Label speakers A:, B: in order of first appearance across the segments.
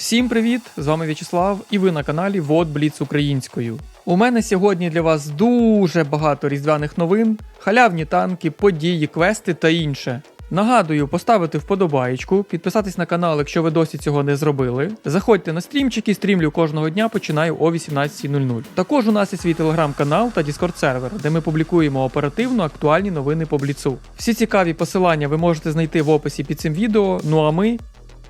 A: Всім привіт! З вами В'ячеслав, і ви на каналі Вот Бліц Українською. У мене сьогодні для вас дуже багато різдвяних новин, халявні танки, події, квести та інше. Нагадую, поставити вподобаєчку, підписатись на канал, якщо ви досі цього не зробили. Заходьте на стрімчики, стрімлю кожного дня, починаю о 18.00. Також у нас є свій телеграм-канал та Discord сервер, де ми публікуємо оперативно актуальні новини по бліцу. Всі цікаві посилання ви можете знайти в описі під цим відео. Ну а ми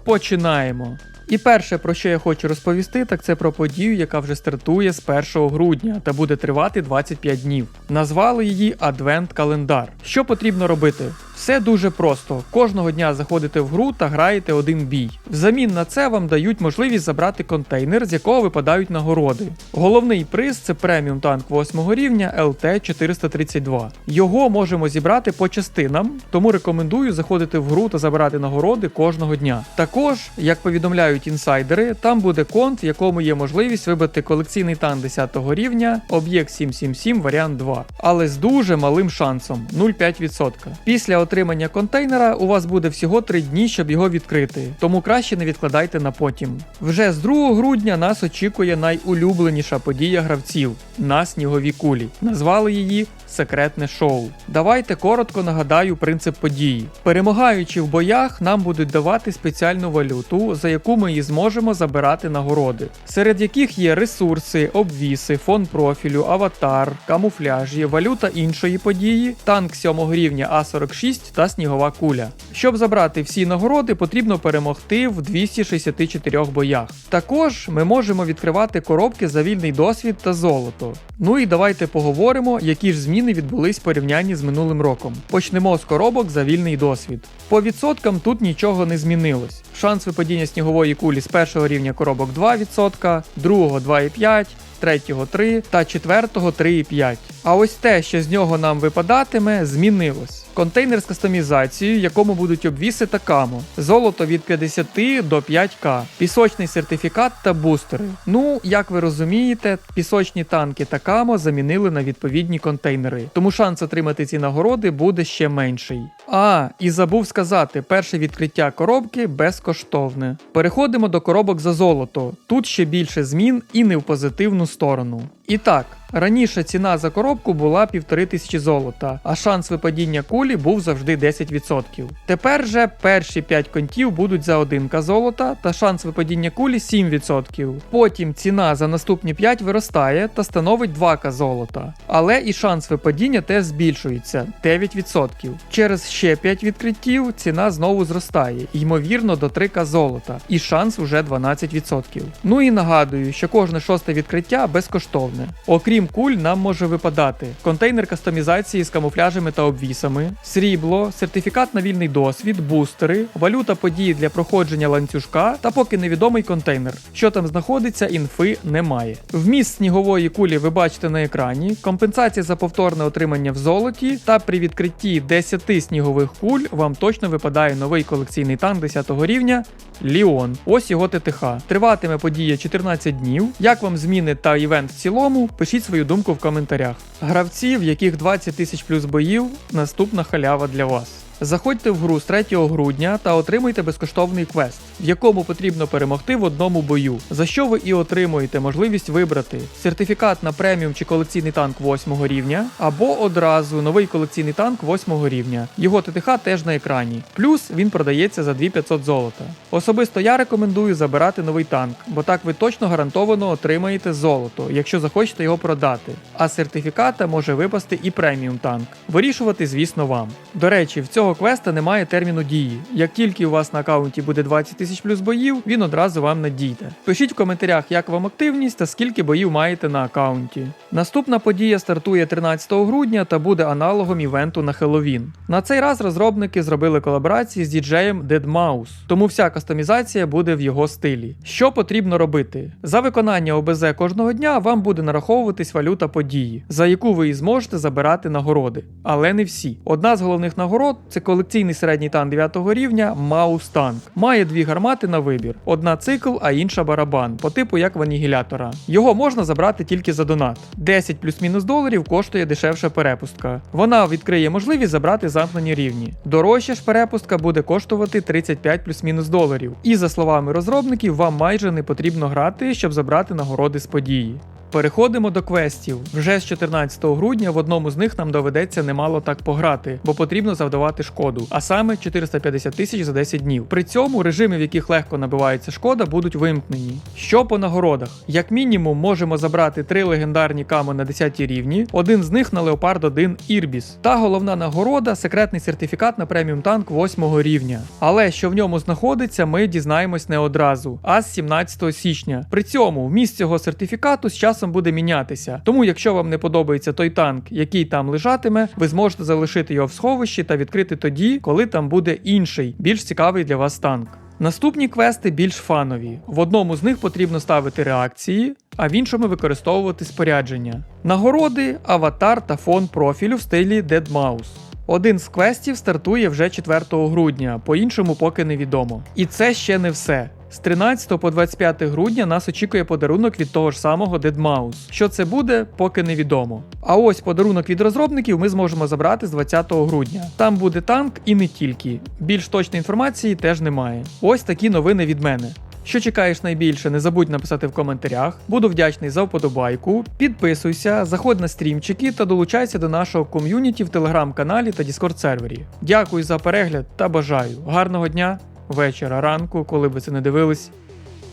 A: починаємо. І перше, про що я хочу розповісти, так це про подію, яка вже стартує з 1 грудня та буде тривати 25 днів. Назвали її Адвент Календар. Що потрібно робити? Все дуже просто. Кожного дня заходите в гру та граєте один бій. Взамін на це вам дають можливість забрати контейнер, з якого випадають нагороди. Головний приз це преміум танк 8 рівня LT432. Його можемо зібрати по частинам, тому рекомендую заходити в гру та забирати нагороди кожного дня. Також, як повідомляють інсайдери, там буде конт, в якому є можливість вибити колекційний танк 10 рівня, об'єкт 777 варіант 2, але з дуже малим шансом 0,5%. Після отримання контейнера у вас буде всього 3 дні, щоб його відкрити, тому краще не відкладайте на потім. Вже з 2 грудня нас очікує найулюбленіша подія гравців на сніговій кулі. Назвали її секретне шоу. Давайте коротко нагадаю принцип події. Перемагаючи в боях, нам будуть давати спеціальну валюту, за яку ми і зможемо забирати нагороди, серед яких є ресурси, обвіси, фон профілю, аватар, камуфляжі, валюта іншої події, танк 7 рівня А46 та снігова куля. Щоб забрати всі нагороди, потрібно перемогти в 264 боях. Також ми можемо відкривати коробки за вільний досвід та золото. Ну і давайте поговоримо, які ж зміни відбулись в порівнянні з минулим роком. Почнемо з коробок за вільний досвід. По відсоткам тут нічого не змінилось. Шанс випадіння снігової кулі з першого рівня коробок 2%, другого 2,5%. Третього 3 та четвертого 3,5. А ось те, що з нього нам випадатиме, змінилось. Контейнер з кастомізацією, якому будуть обвіси та камо, золото від 50 до 5к, пісочний сертифікат та бустери. Ну, як ви розумієте, пісочні танки та камо замінили на відповідні контейнери, тому шанс отримати ці нагороди буде ще менший. А, і забув сказати, перше відкриття коробки безкоштовне. Переходимо до коробок за золото. Тут ще більше змін і не в позитивну сторону. І так, раніше ціна за коробку була 1500 золота, а шанс випадіння кулі був завжди 10%. Тепер же перші 5 контів будуть за 1к золота та шанс випадіння кулі 7%. Потім ціна за наступні 5 виростає та становить 2к золота. Але і шанс випадіння теж збільшується 9%. Через ще 5 відкриттів ціна знову зростає, ймовірно, до 3к золота, і шанс уже 12%. Ну і нагадую, що кожне шосте відкриття безкоштовне. Окрім куль, нам може випадати контейнер кастомізації з камуфляжами та обвісами, срібло, сертифікат на вільний досвід, бустери, валюта події для проходження ланцюжка та поки невідомий контейнер. Що там знаходиться, інфи немає. Вміст снігової кулі ви бачите на екрані, компенсація за повторне отримання в золоті, та при відкритті 10 снігових куль вам точно випадає новий колекційний танк 10 рівня Ліон. Ось його ТТХ. Триватиме подія 14 днів. Як вам зміни та івент в цілому? Пишіть свою думку в коментарях. Гравці, в яких 20 тисяч плюс боїв, наступна халява для вас. Заходьте в гру з 3 грудня та отримуйте безкоштовний квест, в якому потрібно перемогти в одному бою, за що ви і отримуєте можливість вибрати сертифікат на преміум чи колекційний танк 8 рівня, або одразу новий колекційний танк 8 рівня. Його ТТХ теж на екрані. Плюс він продається за 2500 золота. Особисто я рекомендую забирати новий танк, бо так ви точно гарантовано отримаєте золото, якщо захочете його продати. А сертифіката може випасти і преміум танк. Вирішувати, звісно, вам. До речі, в цього квеста немає терміну дії. Як тільки у вас на аккаунті буде 20 тисяч плюс боїв, він одразу вам надійде. Пишіть в коментарях, як вам активність та скільки боїв маєте на аккаунті. Наступна подія стартує 13 грудня та буде аналогом івенту на Хеллоуін. На цей раз розробники зробили колаборації з діджеєм Deadmau5, тому вся кастомізація буде в його стилі. Що потрібно робити? За виконання ОБЗ кожного дня вам буде нараховуватись валюта події, за яку ви і зможете забирати нагороди. Але не всі. Одна з головних нагород це це колекційний середній танк 9 рівня Маус танк. Має дві гармати на вибір: одна цикл, а інша барабан, по типу як в анігілятора. Його можна забрати тільки за донат. 10 плюс-мінус доларів коштує дешевша перепустка. Вона відкриє можливість забрати замкнені рівні. Дорожча ж перепустка буде коштувати 35 плюс-мінус доларів. І за словами розробників, вам майже не потрібно грати, щоб забрати нагороди з події. Переходимо до квестів. Вже з 14 грудня в одному з них нам доведеться немало так пограти, бо потрібно завдавати шкоду, а саме 450 тисяч за 10 днів. При цьому режими, в яких легко набивається шкода, будуть вимкнені. Що по нагородах? Як мінімум, можемо забрати три легендарні камо на 10 рівні, один з них на Leopard 1 Ірбіс. Та головна нагорода секретний сертифікат на преміум танк 8 рівня. Але що в ньому знаходиться, ми дізнаємось не одразу, а з 17 січня. При цьому вміст цього сертифікату з часом буде мінятися. Тому, якщо вам не подобається той танк, який там лежатиме, ви зможете залишити його в сховищі та відкрити тоді, коли там буде інший, більш цікавий для вас танк. Наступні квести більш фанові. В одному з них потрібно ставити реакції, а в іншому використовувати спорядження. Нагороди, аватар та фон профілю в стилі Dead Mouse. Один з квестів стартує вже 4 грудня, по-іншому поки невідомо. І це ще не все. З 13 по 25 грудня нас очікує подарунок від того ж самого Dead Mouse. Що це буде, поки невідомо. А ось подарунок від розробників ми зможемо забрати з 20 грудня. Там буде танк і не тільки. Більш точної інформації теж немає. Ось такі новини від мене. Що чекаєш найбільше, не забудь написати в коментарях. Буду вдячний за вподобайку. Підписуйся, заходь на стрімчики та долучайся до нашого ком'юніті в телеграм-каналі та Діскорд сервері. Дякую за перегляд та бажаю гарного дня, вечора, ранку, коли ви це не дивились.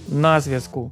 A: На зв'язку.